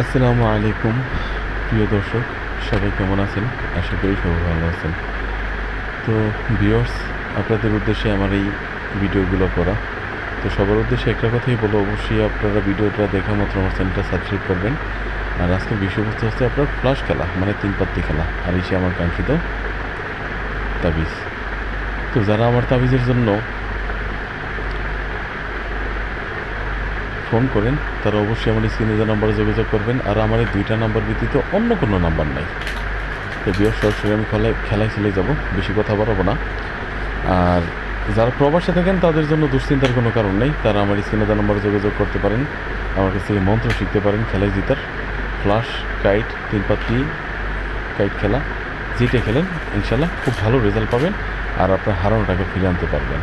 আসসালামু আলাইকুম, প্রিয় দর্শক, সবাই কেমন আছেন? আশা করি সবাই ভালো আছেন। তো ভিউয়ার্স, আপনাদের উদ্দেশ্যে আমার এই ভিডিওগুলো করা। তো সবার উদ্দেশ্যে একটা কথাই বলো অবশ্যই আপনারা ভিডিওটা দেখা মাত্র আমার চ্যানেলটা সাবস্ক্রাইব করবেন। আর আজকে বিষয়বস্তু হচ্ছে আপনার ফ্লাশ খেলা মানে তিন পাত্তি খেলা, আর এসে আমার কাঙ্ক্ষিত তাবিজ। তো যারা আমার তাবিজের জন্য ফোন করেন, তারা অবশ্যই আমার স্ক্রিনে যে নাম্বারে যোগাযোগ করবেন, আর আমার এই দুইটা নাম্বার ব্যতীত অন্য কোনো নাম্বার নাই। তো বিয়ের, সরাসরি আমি খেলায় খেলায় চলে যাব, বেশি কথা বাড়াবো না। আর যারা প্রবাসে থাকেন, তাদের জন্য দুশ্চিন্তার কোনো কারণ নেই। তারা আমার স্ক্রিনে যে নাম্বারে যোগাযোগ করতে পারেন, আমার কাছ থেকে মন্ত্র শিখতে পারেন খেলায় জিতার। ফ্লাশ, কাইট, তিন পাত্রি, কাইট খেলা, জিতে খেলেন, ইনশাল্লাহ খুব ভালো রেজাল্ট পাবেন, আর আপনার হারানোটাকে ফিরে আনতে পারবেন।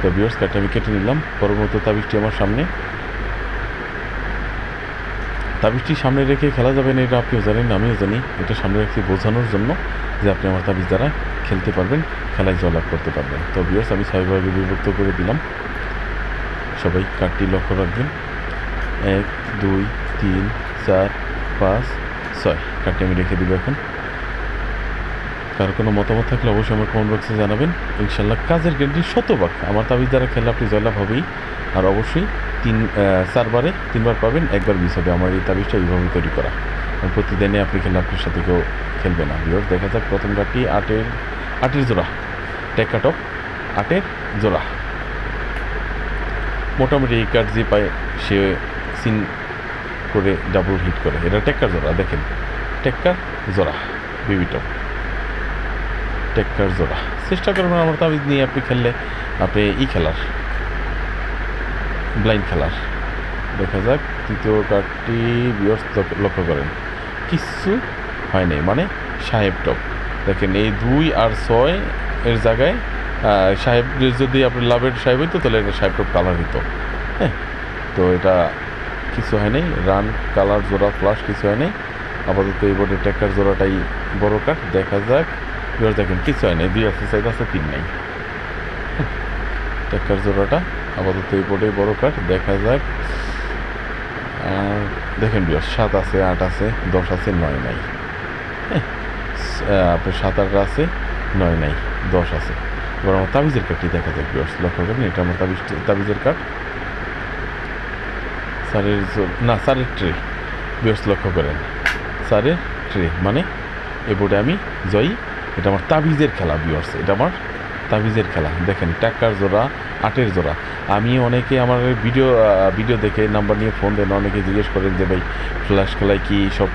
তো বিয়ার্স কার্ডটা আমি কেটে নিলাম। পরবর্তী তাবিজটি আমার সামনে। তাবিজটি সামনে রেখে খেলা যাবে না, এটা আপনিও জানেন, আমিও জানি। এটা সামনে রেখে বোঝানোর জন্য যে আপনি আমার তাবিজ দ্বারা খেলতে পারবেন, খেলায় জয়লাভ করতে পারবেন। তো বিয়ার্স আমি ছয়ভাবে বিভক্ত করে দিলাম। সবাই কার্ডটি লক্ষ্য রাখবেন। এক, দুই, তিন, চার, পাঁচ, ছয়। কার্ডটি আমি রেখে দিব এখন। কার কোনো মতামত থাকলে অবশ্যই আমার কমেন্ট বক্সে জানাবেন। ইনশাল্লাহ কাজের গ্যারান্টি শতভাগ। আমার তাবিজ দ্বারা খেলে আপনি জয়লাভ হবেই। আর অবশ্যই তিন চারবারে তিনবার পাবেন, একবার মিস হবে। আমার এই তাবিজটা এইভাবে তৈরি করা। প্রতিদিনে আপনি খেলে আপনার সাথে কেউ খেলবে না। বিয়র দেখা যাক প্রথম কাঠটি আটের আটের জোড়া। টেক্কা টপ, আটের জোড়া। মোটামুটি এই কার্ড যে পায়, সে সিন করে ডাবল হিট করে। এটা টেক্কার জোড়া, দেখেন। টেক্কার জোড়া বিবি টপ টেক্কার জোড়া। চেষ্টা করবেন আমার তাবিজ নিয়ে আপনি খেললে, আপনি ই খেলার। ব্লাইন্ড খেলার। দেখা যাক তৃতীয় কার্ডটি বিয়র্স লক্ষ্য করেন। কিচ্ছু হয় নাই মানে সাহেব টপ। দেখেন এই দুই আর ছয় এর জায়গায় সাহেব যদি আপনি লাভের সাহেব হইতো, তাহলে এটা সাহেব টপ কালার হইতো। হ্যাঁ তো এটা কিছু হয় নাই রান কালার জোড়া ফ্লাশ কিছু হয় নাই। আপাতত এই বোর্ডের টেক্কার জোড়াটাই বড় কাঠ, দেখা যাক। বিয়র দেখেন, কিছু হয় নাই, দুই আছে সাইড আছে, তিন নাই। টেক্কার জোড়াটা আপাতত এই বোর্ডে বড় কাঠ, দেখা যাক। দেখেন বিয়র সাত আছে, আট আছে, দশ আছে, নয় নাই। হ্যাঁ আপনার সাত, আট আছে, নয় নাই, দশ আছে। এবার আমার তাবিজের কাঠটি দেখা যাক বিয়র্স লক্ষ্য করেন, এটা আমার তাবিজ, তাবিজের কাঠ। স্যারের জো- না, স্যারের ট্রে। বিয়র্স লক্ষ্য করেন, স্যারের ট্রে মানে এ বোর্ডে আমি জয়ী। এটা আমার তাবিজের খেলা বিয়র্স এটা আমার তাবিজের খেলা। দেখেন টাকার জোড়া, আটের জোড়া। আমি অনেকে আমার ভিডিও ভিডিও দেখে নাম্বার নিয়ে ফোন দেন, অনেকে জিজ্ঞেস করেন যে, ভাই, ফ্ল্যাশ খেলায় কি সব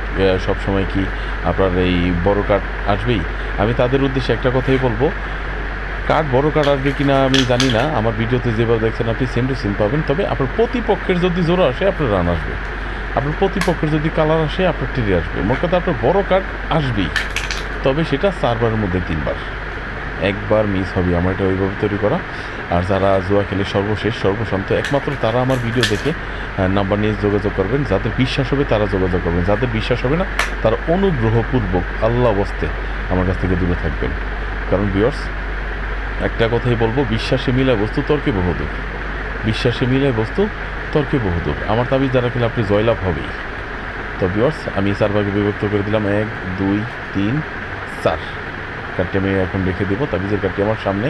সব সময় কি আপনার এই বড় কার্ড আসবেই? আমি তাদের উদ্দেশ্যে একটা কথাই বলব কার্ড বড় কার্ড আসবে কিনা আমি জানি না। আমার ভিডিওতে যেভাবে দেখছেন আপনি সেম টু সেম পাবেন। তবে আপনার প্রতিপক্ষের যদি জোড়া আসে, আপনার রান আসবে। আপনার প্রতিপক্ষের যদি কালার আসে, আপনার টিরি আসবে। মোট কথা আপনার বড় কার্ড আসবেই। তবে সেটা চারবারের মধ্যে তিনবার। একবার মিস হবে, আমার এটা ওইভাবে তৈরি করা। আর যারা জুয়া খেলে সর্বশেষ, সর্বশান্ত, একমাত্র তারা আমার ভিডিও দেখে নাম্বার নিয়ে যোগাযোগ করবেন। যাদের বিশ্বাস হবে তারা যোগাযোগ করবেন। যাদের বিশ্বাস হবে না, তারা অনুগ্রহপূর্বক আল্লাহ অবস্তে আমার কাছ থেকে দূরে থাকবেন। কারণ বিয়র্স একটা কথাই বলব, বিশ্বাসে মিলায় বস্তু, তর্কে বহুদূর। বিশ্বাসে মিলায় বস্তু, তর্কে বহুদূর। আমার তাবিজ যারা খেলে আপনি জয়লাভ হবেই। তো বিয়র্স আমি চার ভাগে বিভক্ত করে দিলাম। এক, দুই, তিন, চার। কার্ডটি আমি এখন রেখে দেবো। তাবিজের কার্ডটি আমার সামনে।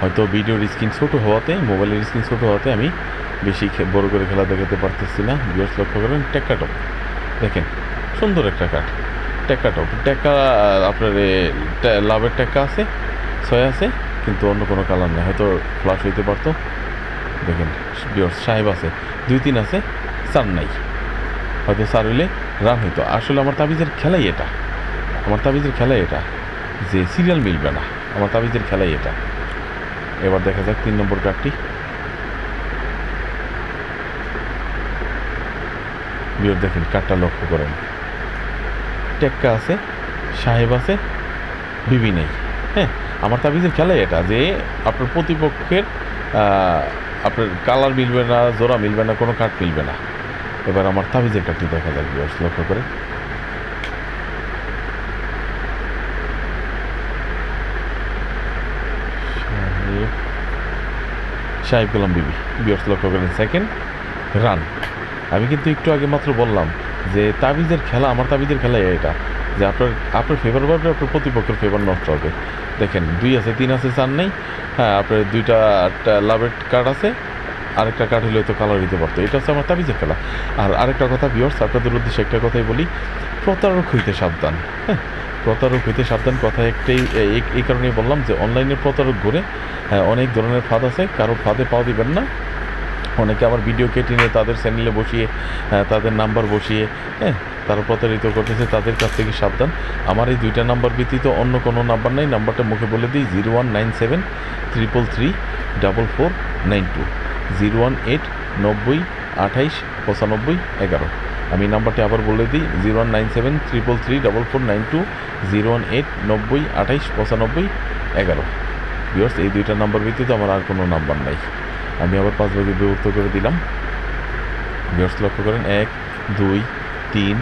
হয়তো ভিডিওর স্ক্রিন ছোটো হওয়াতে মোবাইলের স্ক্রিন ছোটো হওয়াতে আমি বেশি বড় করে খেলা দেখাতে পারতেছি না। বিয়র্স লক্ষ্য করেন টেক্কা টপ দেখেন, সুন্দর একটা কাঠ টেক্কা টপ টেক্কা আপনার লাভের টেক্কা আছে, ছয় আছে, কিন্তু অন্য কোনো কালার নেই। হয়তো ফ্লাশ হইতে পারতো। দেখেন বিয়র্স সাহেব আছে, দুই তিন আছে চার নাই। হয়তো চার হইলে রান হইতো। আসলে আমার তাবিজের খেলাই এটা। আমার তাবিজের খেলাই এটা। যে সিরিয়াল মিলবে না, আমার তাবিজের খেলাই এটা। এবার দেখা যাক তিন নম্বর কার্ডটি বিয়র দেখেন কার্ডটা লক্ষ্য করেন। টেক্কা আছে, সাহেব আছে, বিবি নেই। হ্যাঁ আমার তাবিজের খেলাই এটা যে আপনার প্রতিপক্ষের আপনার কালার মিলবে না, জোড়া মিলবে না, কোনো কার্ড মিলবে না। এবার আমার তাবিজের কার্ডটি দেখা যাক বিয়র্স লক্ষ্য করে সাহেব গোলাম বিবি। বিয়র্স লক্ষ্য করেন সেকেন্ড রান আমি কিন্তু একটু আগে মাত্র বললাম যে তাবিজের খেলা, আমার তাবিজের খেলা এটা, যে আপনার আপনার ফেভার পাবে আপনার প্রতিপক্ষের ফেভার নষ্ট হবে। দেখেন, দুই আছে, তিন আছে, চার নেই। হ্যাঁ আপনার দুইটা একটা লাভের কার্ড আছে, আরেকটা কার্ড হলে তো কালার দিতে পারতো। এটা হচ্ছে আমার তাবিজের খেলা। আর আরেকটা কথা বিয়র্স আপনাদের উদ্দেশ্যে একটা কথাই বলি, প্রতারক হইতে সাবধান। হ্যাঁ প্রতারক হইতে সাবধান কথা একটাই এই- কারণেই বললাম যে অনলাইনে প্রতারক ঘুরে হ্যাঁ, অনেক ধরনের ফাঁদ আছে কারও ফাঁদে পাওয়া দিবেন না। অনেকে আমার ভিডিও কেটে নিয়ে তাদের চ্যানেলে বসিয়ে হ্যাঁ, তাদের নাম্বার বসিয়ে হ্যাঁ তারা প্রতারিত করতেছে তাদের কাছ থেকে সাবধান। আমার এই দুইটা নাম্বার ব্যতীত অন্য কোনো নাম্বার নাই নাম্বারটা মুখে বলে দিই zero one nine seven triple three double four nine two zero one eight নব্বই আঠাইশ পঁচানব্বই এগারো। আমি নাম্বারটি আবার বলে দিই zero one nine seven triple three double four nine two zero one eight নব্বই আঠাইশ পঁচানব্বই এগারো। বিয়ার্স এই দুইটা নাম্বার ব্যতীত আমার আর কোনো নাম্বার নাই। আমি আবার পাঁচ ভাগে বিভক্ত করে দিলাম। বিয়ার্স লক্ষ্য করেন, এক, দুই, তিন,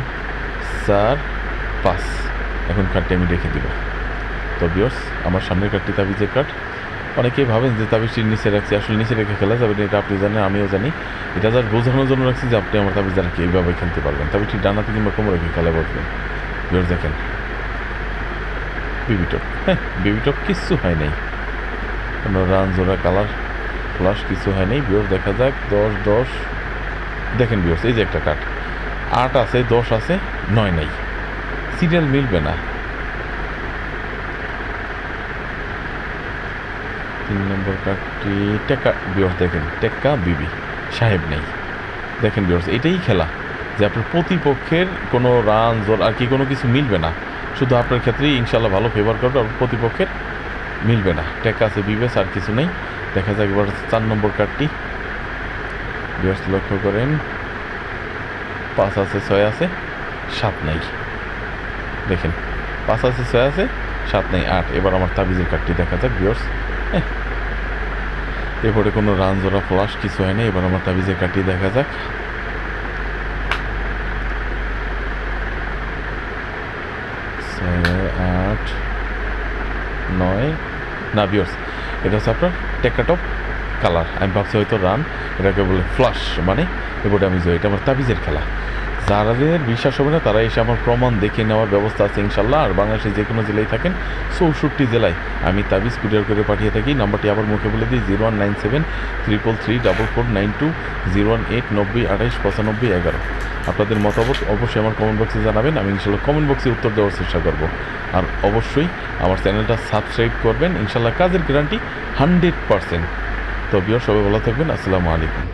চার, পাঁচ। এখন কার্ডটি আমি রেখে দিব তো বিয়ার্স আমার সামনের কার্ডটি তাবিজের কার্ড অনেকেই ভাবেন যে তাবিজটির নিচে রাখছি, আসলে নিচে রেখে খেলা যাবে না, এটা আপনি জানেন, আমিও জানি। এটা যার বোঝানোর জন্য রাখছি যে আপনি আমার তাবিজ রাখি এইভাবে খেলতে পারবেন। তাবিজটি ডানাতে কিংবা কোমরে খেলা বসবেন। বিয়ার্স দেখেন বিবিটক। হ্যাঁ বিবিটক কিচ্ছু হয় নাই। কোনো রান, জোড়া, কালার, ফ্লাশ কিছু হয় নাই। বিয়স দেখা যাক, দশ দশ। দেখেন বিয়স এই যে একটা কাঠ আট আছে, দশ আছে, নয় নাই। সিরিয়াল মিলবে না। তিন নম্বর কার্ডটি টেক্কা বিয়স দেখেন টেক্কা বিবি, সাহেব নেই। দেখেন বিয়স এটাই খেলা যে আপনার প্রতিপক্ষের কোনো রান জোর আর কি কোনো কিছু মিলবে না। শুধু আপনার ক্ষেত্রেই ইনশাল্লাহ ভালো ফেভার করবে, আপনার প্রতিপক্ষের মিলবে না। টেক্কা আছে, বিবেস, আর কিছু নেই। দেখা যাক এবার চার নম্বর কার্ডটি বিয়ার্স লক্ষ্য করেন। পাঁচ আছে, ছয় আছে, সাত নাই। দেখেন, পাঁচ আছে, ছয় আছে, সাত নেই, আট। এবার আমার তাবিজের কার্ডটি দেখা যাক বিয়ার্স হ্যাঁ। এরপরে কোনো রান, জোড়া ফ্লাশ কিছু হয় না এবার আমার তাবিজের কার্ডটি দেখা যাক। ছয় আট, নয়, না বিয়ার্স এটা হচ্ছে আপনার টেকাটপ কালার আমি ভাবছি হয়তো রান এটাকে বলে ফ্লাশ মানে এবারে আমি জয় এটা আমার তাবিজের খেলা। যাদের বিশ্বাস হবে না তারা এসে আমার প্রমাণ দেখে নেওয়ার ব্যবস্থা আছে ইনশাল্লাহ। আর বাংলাদেশের যে কোনো জেলায় থাকেন, চৌষট্টি জেলায় আমি তাবিজ কুরিয়ার করে পাঠিয়ে থাকি। নাম্বারটি আবার মুখে বলে দিই, zero one nine seven triple three double four nine two zero one eight নব্বই আঠাইশ পঁচানব্বই এগারো। আপনাদের মতামত অবশ্যই আমার কমেন্ট বক্সে জানাবেন। আমি ইনশাল্লাহ কমেন্ট বক্সে উত্তর দেওয়ার চেষ্টা করব। আর অবশ্যই আমার চ্যানেলটা সাবস্ক্রাইব করবেন। ইনশাল্লাহ কাজের গ্যারান্টি হান্ড্রেড পারসেন্ট তো সবাই ভালো থাকবেন। আসসালামু আলাইকুম।